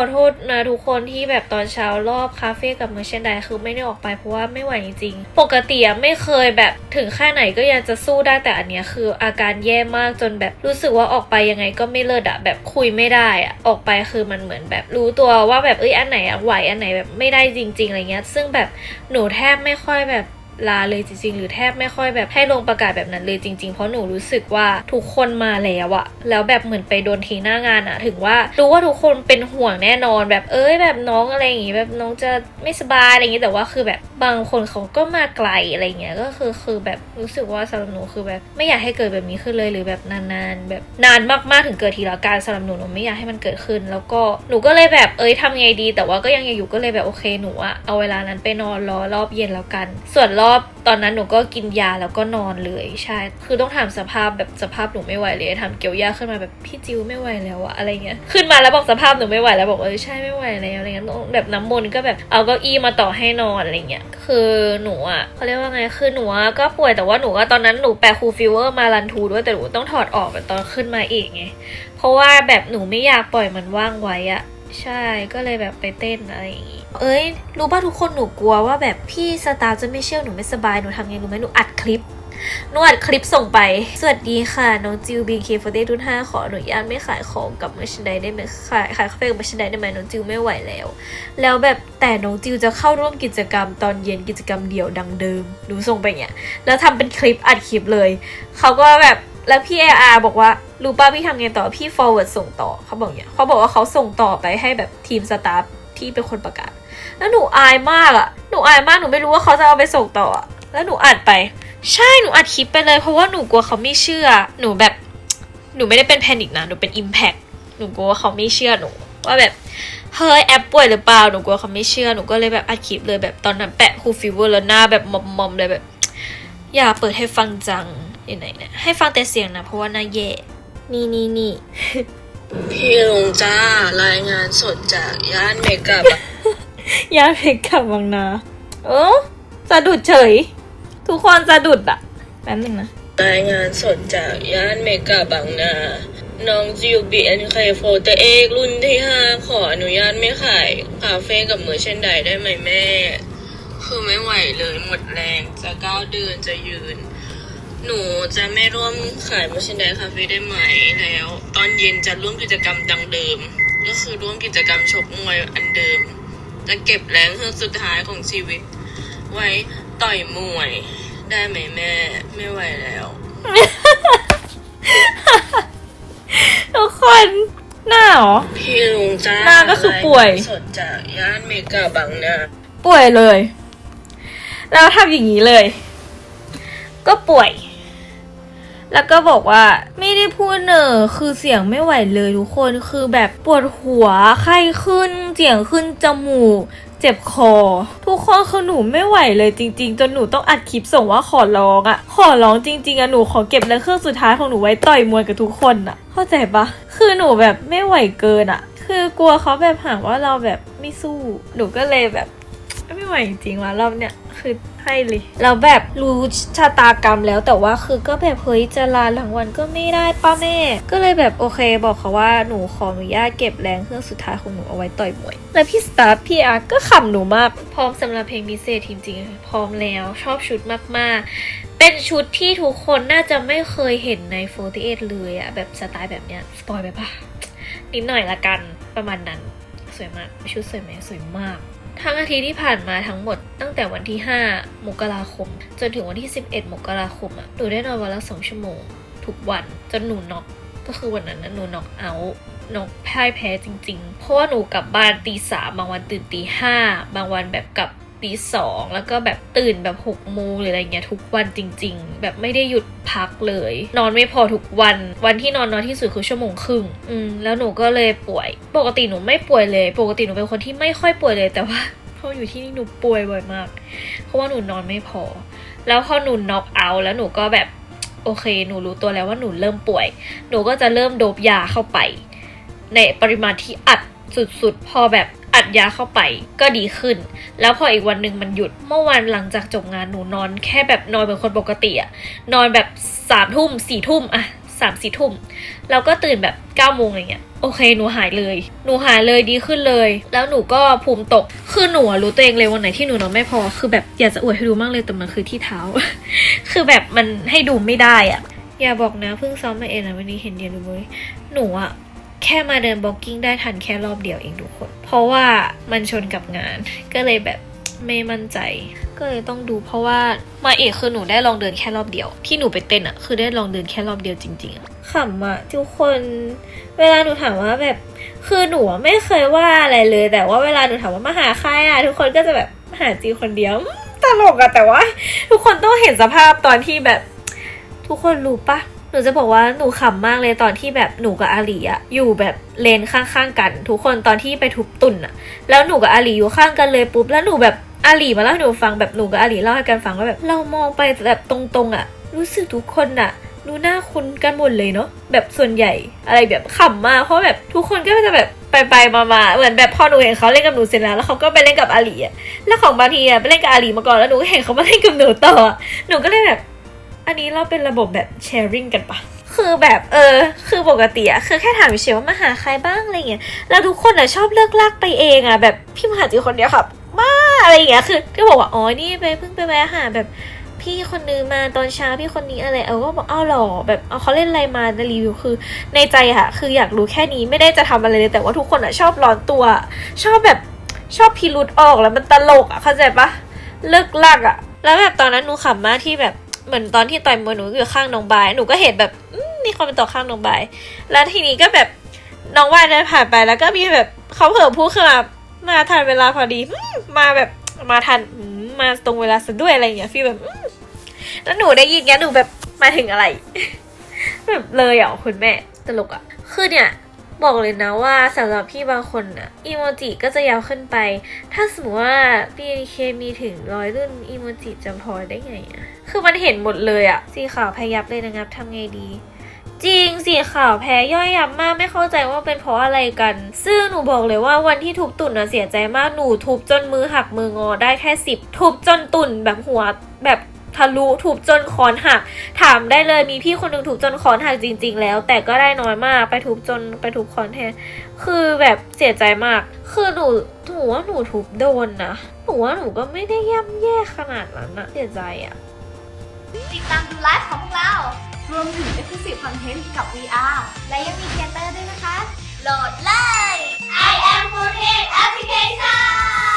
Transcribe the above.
อโทษนะทุกคนที่แบบตอนเช้ารอบคาเฟ่กับเมอร์เชนไดคือไม่ได้ออกไปเพราะว่าไม่ไหวจริงๆ ปกติไม่เคยแบบถึงแค่ไหนก็ยังจะสู้ได้แต่อันเนี้ยคืออาการแย่มากจนแบบรู้สึกว่าออกไปยังไงก็ไม่เลิศอะแบบคุยไม่ได้อะออกไปคือมันเหมือนแบบรู้ตัวว่าแบบเอ้ยอันไหนอะไหวอันไหนแบบไม่ได้จริง ๆอะไรเงี้ย ซึ่งแบบหนูแทบไม่ค่อยแบบ ลาเลยจริง ๆ หรือแทบไม่ค่อยแบบให้ลงประกาศแบบนั้นเลยจริง ๆ เพราะหนูรู้สึกว่าทุกคนมาแล้วอะแล้วแบบเหมือนไปโดนทิ้งหน้างานอะถึงว่ารู้ว่าทุกคนเป็นห่วงแน่นอนแบบเอ้ยแบบน้องอะไรอย่างงี้แบบน้องจะไม่สบายอะไรอย่างงี้แต่ว่าคือแบบบางคนเขาก็มาไกลอะไรเงี้ยก็คือคือแบบรู้สึกว่าสำหรับหนูคือแบบ ไม่อยากให้เกิดแบบนี้ขึ้นเลยหรือแบบนานๆ แบบนานมากๆถึงเกิดทีละการสำหรับหนูหนูไม่อยากให้มันเกิดขึ้น แล้วก็หนูก็เลยแบบเอ้ยทำไงดี แต่ว่าก็ยังอยู่ก็เลยแบบโอเคหนูอะเอาเวลานั้นไปนอนรอรอบเย็นแล้วกัน ส่วนรอบตอนนั้นหนูก็กินยาแล้วก็นอนเลยใช่ คือต้องถามสภาพแบบสภาพหนูไม่ไหวเลยทำเกี่ยวยาขึ้นมาแบบพี่จิวไม่ไหวแล้วอะอะไรเงี้ยขึ้นมาแล้วบอกสภาพหนูไม่ไหวแล้วบอกเออใช่ไม่ไหวแล้วอะไรเงี้ยต้องแบบน้ำมนต์ก็แบบเอาเก้าอี้มาต่อให้นอนอะไรเงี้ยคือหนูอะเขาเรียกว่าไงคือหนูก็ป่วยแต่ว่าหนูก็ตอนนั้นหนูแปะคูลฟิวเวอร์มารันทูด้วยแต่หนูต้องถอดออกแบบตอนขึ้นมาเองไงเพราะว่าแบบหนูไม่อยากปล่อยมันว่างไว้อะ ใช่ก็เลยแบบไปเต้นอะไรอย่างงี้ เอ้ย รู้ป่ะทุกคนหนูกลัวว่าแบบพี่สตาร์จะไม่เชื่อหนูไม่สบายหนูทำไงรู้ไหมหนูอัดคลิปนูอัดคลิปส่งไป สวัสดีค่ะ น้องจิวบีเคฟเดทุนห้าขออนุญาตไม่ขายของกับมัชไดได้ไหมขายขายคาเฟ่กับมัชไดได้ไหมน้องจิวไม่ไหวแล้ว แล้วแบบแต่น้องจิวจะเข้าร่วมกิจกรรมตอนเย็นกิจกรรมเดี่ยวดังเดิมหนูส่งไปเนี่ยแล้วทำเป็นคลิปอัดคลิปเลย เขาก็แบบ แล้วพี่เออาบอกว่ารู้ป้าพี่ทำไงต่อพี่ forward ส่งต่อเขาบอกเนี่ยเขาบอกว่าเขาส่งต่อไปให้แบบทีมสตาฟที่เป็นคนประกาศ แล้วหนูอายมากอะหนูอายมากหนูไม่รู้ว่าเขาจะเอาไปส่งต่ออะแล้วหนูอัดไป ใช่หนูอัดคลิปไปเลย เพราะว่าหนูกลัวเขาไม่เชื่อ หนูแบบหนูไม่ได้เป็นแพนิคนะหนูเป็น impact หนูกลัวว่าเขาไม่เชื่อหนูว่าแบบเฮ้ยแอปป่วยหรือเปล่าหนูกลัวเขาไม่เชื่อหนูก็เลยแบบอัดคลิปเลยแบบตอนนั้นแปะคูลฟิวเวอร์แล้วหน้าแบบมอมๆเลยแบบ อย่าเปิดให้ฟังจัง ยังไงเนี่ยให้ฟังแต่เสียงนะเพราะว่าหน้าแย่นี่นี่นี่พี่ลุงจ้ารายงานสดจากย่านเมกะบางยาเพกกับบางนาเออสะดุดเฉย ทุกคนสะดุดอะแป๊บนึงนะรายงานสดจากย่านเมกะบางนาน้องจิวบีเอ็นเคโฟเตเอกรุ่นที่ห้าขออนุญาตไม่ขายคาเฟ่กับมือเช่นใดได้ไหมแม่ คือไม่ไหวเลยหมดแรงจะก้าวเดินจะยืน หนูจะไม่ร่วมขายมือเช่นใดคาเฟ่ได้ไหมแล้ว ตอนเย็นจะร่วมกิจกรรมดังเดิม ก็คือร่วมกิจกรรมชกมวยอันเดิม จะเก็บแรงเพื่อสุดท้ายของชีวิต ไว้ต่อยมวย ได้ไหมแม่ ไม่ไหวแล้ว ทุกคนหน้าเหรอ พี่ลุงจ้าหน้าก็คือป่วย รายงานสดจากย่านเมกะบางนาป่วยเลย แล้วทำอย่างนี้เลย ก็ป่วย แล้วก็บอกว่าไม่ได้พูดเนอคือเสียงไม่ไหวเลยทุกคนคือแบบปวดหัวไข้ขึ้น เสียงขึ้นจมูก เจ็บคอ ทุกคนคือหนูไม่ไหวเลยจริง ๆ จนหนูต้องอัดคลิปส่งว่าขอร้องอะขอร้องจริง ๆอะหนูขอเก็บแรงเครื่องสุดท้ายของหนูไว้ต่อยมวยกับทุกคนอะเข้าใจปะคือหนูแบบไม่ไหวเกินอะคือกลัวเขาแบบหาว่าเราแบบไม่สู้ หนูก็เลยแบบไม่ไหวจริงว่ะรอบเนี้ยคือ ให้เลยเราแบบรู้ชะตากรรมแล้วแต่ว่าคือก็แบบเฮ้ยจะลารางวัลก็ไม่ได้ป้าแม่ ก็เลยแบบโอเคบอกเขาว่าหนูขออนุญาตเก็บแรงเครื่องสุดท้ายของหนูเอาไว้ต่อยมวย แล้วพี่สตาร์พี่อาร์ก็ขำหนูมาก พร้อมสำหรับเพลงพิเศษจริงๆพร้อมแล้วชอบชุดมากๆ เป็นชุดที่ทุกคนน่าจะไม่เคยเห็นใน 48 เลยอะแบบสไตล์แบบเนี้ยสปอยไปปะนิดหน่อยละกันประมาณนั้น สวยมากชุดสวยไหมสวยมาก ทั้งอาทิตย์ที่ผ่านมาทั้งหมดตั้งแต่วันที่ 5 มกราคม จนถึงวันที่ 11 มกราคมอะหนูได้นอนวันละ2ชั่วโมง ทุกวันจนหนูน็อกก็คือวันนั้นนะหนูน็อกเอาท์น็อกพ่ายแพ้จริง ๆ เพราะว่าหนูกลับบ้านตีสามบางวันตื่นตีห้าบางวันแบบกลับ ตีสองแล้วก็แบบตื่นแบบหกโมงหรืออะไรเงี้ยทุกวันจริง ๆ แบบไม่ได้หยุดพักเลย นอนไม่พอทุกวัน วันที่นอนน้อยที่สุดคือชั่วโมงครึ่งอืมแล้วหนูก็เลยป่วย ปกติหนูไม่ป่วยเลย ปกติหนูเป็นคนที่ไม่ค่อยป่วยเลยแต่ว่าพออยู่ที่นี่หนูป่วยบ่อยมาก เพราะว่าหนูนอนไม่พอ แล้วพอหนูน็อกเอาแล้วหนูก็แบบโอเค หนูรู้ตัวแล้วว่าหนูเริ่มป่วย หนูก็จะเริ่มโดบยาเข้าไป ในปริมาณที่อัดสุดๆ พอแบบ อัดยาเข้าไปก็ดีขึ้น แล้วพออีกวันหนึ่งมันหยุด เมื่อวันหลังจากจบงานหนูนอน แค่แบบนอนเป็นคนปกติอะนอนแบบสามทุ่มสี่ทุ่มอะสามสี่ทุ่มแล้วก็ตื่นแบบ9ก้าโมงอะไรเงี้ยโอเค หนูหายเลย หนูหายเลยดีขึ้นเลย แล้วหนูก็ภูมิตก คือหนูรู้ตัวเองเลยวันไหนที่หนูนอนไม่พอ คือแบบอยากจะอวดให้ดูมากเลยแต่มันคือที่เท้า คือแบบมันให้ดูไม่ได้อะอย่าบอกนะเพิ่งซ้อมมาเองนะวันนี้เห็นเดียนดูเลยหนูอะ แค่มาเดินบล็อกกิ้งได้ทันแค่รอบเดียวเองทุกคน เพราะว่ามันชนกับงาน ก็เลยแบบไม่มั่นใจ ก็เลยต้องดูเพราะว่ามาเอกคือหนูได้ลองเดินแค่รอบเดียว ที่หนูไปเต้นอะคือได้ลองเดินแค่รอบเดียวจริงๆอะขำอะทุกคนเวลาหนูถามว่าแบบคือหนูไม่เคยว่าอะไรเลย แต่ว่าเวลาหนูถามว่ามาหาใครอะทุกคนก็จะแบบมาหาจีคนเดียวตลกอะแต่ว่า ทุกคนต้องเห็นสภาพตอนที่แบบ ทุกคนรู้ปะ หนูจะบอกว่าหนูขำมากเลยตอนที่แบบหนูกับอาหลีอะอยู่แบบเลนข้างๆกัน ทุกคนตอนที่ไปทุบตุ่นอะแล้วหนูกับอาหลีอยู่ข้างกันเลยปุ๊บแล้วหนูแบบอาหลีมาเล่าให้หนูฟังแบบหนูกับอาหลีเล่าให้กันฟังว่าแบบเรามองไปแบบตรงๆอะรู้สึกทุกคนอะดูหน้าคุ้นกันหมดเลยเนาะแบบส่วนใหญ่อะไรแบบขำมากเพราะแบบทุกคนก็จะแบบไปไปๆมาๆเหมือนแบบพอหนูเห็นเขาเล่นกับหนูเสร็จแล้วแล้วเขาก็ไปเล่นกับอาหลีอะแล้วของบางทีอะไปเล่นกับอาหลีมาก่อนแล้วหนูเห็นเขามาเล่นกับหนูต่อหนูก็เลยแบบ อันนี้เราเป็นระบบแบบแชร์ริ่งกันปะคือแบบเออ คือปกติอะคือแค่ถามเฉยว่ามาหาใครบ้างอะไรเงี้ยแล้วทุกคนอะชอบเลิกลากไปเองอะแบบพี่มหาจีคนเดียวครับมาอะไรเงี้ยคือก็บอกว่าอ๋อนี่ไปเพิ่งไปแวะหาแบบพี่คนนึงมาตอนเช้าพี่คนนี้อะไรเออก็บอกอ้าวเหรอแบบเอาเขาเล่นอะไรมาในรีวิวคือ ในใจอะคืออยากรู้แค่นี้ไม่ได้จะทำอะไรเลยแต่ว่าทุกคนอะชอบร้อนตัว ชอบแบบชอบพิรุษออกแล้วมันตลกอะเข้าใจปะเลิกลากอะแล้วแบบตอนนั้นหนูขำมากที่แบบ เหมือนตอนที่ต่อยมวยหนูอยู่ข้างน้องบาย หนูก็เห็นแบบมีคนเป็นต่อข้างน้องบาย แล้วทีนี้ก็แบบน้องบายเดินผ่านไปแล้วก็มีแบบเขาเผลอพูดขึ้นมามาทันเวลาพอดีมาแบบมาทันมาตรงเวลาซะด้วยอะไรอย่างเงี้ยฟีลแบบแล้วหนูได้ยินเงี้ยหนูแบบมาถึงอะไร แบบเลยอะคุณแม่ตลกอะคือเนี่ย บอกเลยนะว่าสำหรับพี่บางคนอะอีโมจิก็จะยาวขึ้นไป ถ้าสมมติว่า BNK มีถึงร้อยรุ่นอีโมจิจะพอได้ไงอะคือมันเห็นหมดเลยอะสีขาวแพ้ยับเลยนะครับทำไงดีจริงสีขาวแพ้ย่อยยับมากไม่เข้าใจว่าเป็นเพราะอะไรกัน ซึ่งหนูบอกเลยว่าวันที่ทุบตุ่นอะเสียใจมากหนูทุบจนมือหักมืองอได้แค่สิบทุบจนตุ่นแบบหัวแบบ ทะลุทุบจนคอนหัก ถามได้เลยมีพี่คนหนึ่งถูกจนคอนหักจริง ๆ แล้ว แต่ก็ได้น้อยมากไปทุบจนไปทุบคอนแทนคือแบบเสียใจมาก คือหนูหนูว่าหนูทุบโดนนะหนูว่าหนูก็ไม่ได้ย่ำแย่ขนาดนั้นนะเสียใจอะติดตามดูไลฟ์ของพวกเรา รวมถึง Exclusive Content กับ VR และยังมีเทเตอร์ด้วยนะคะ โหลดเลย I am 4 Application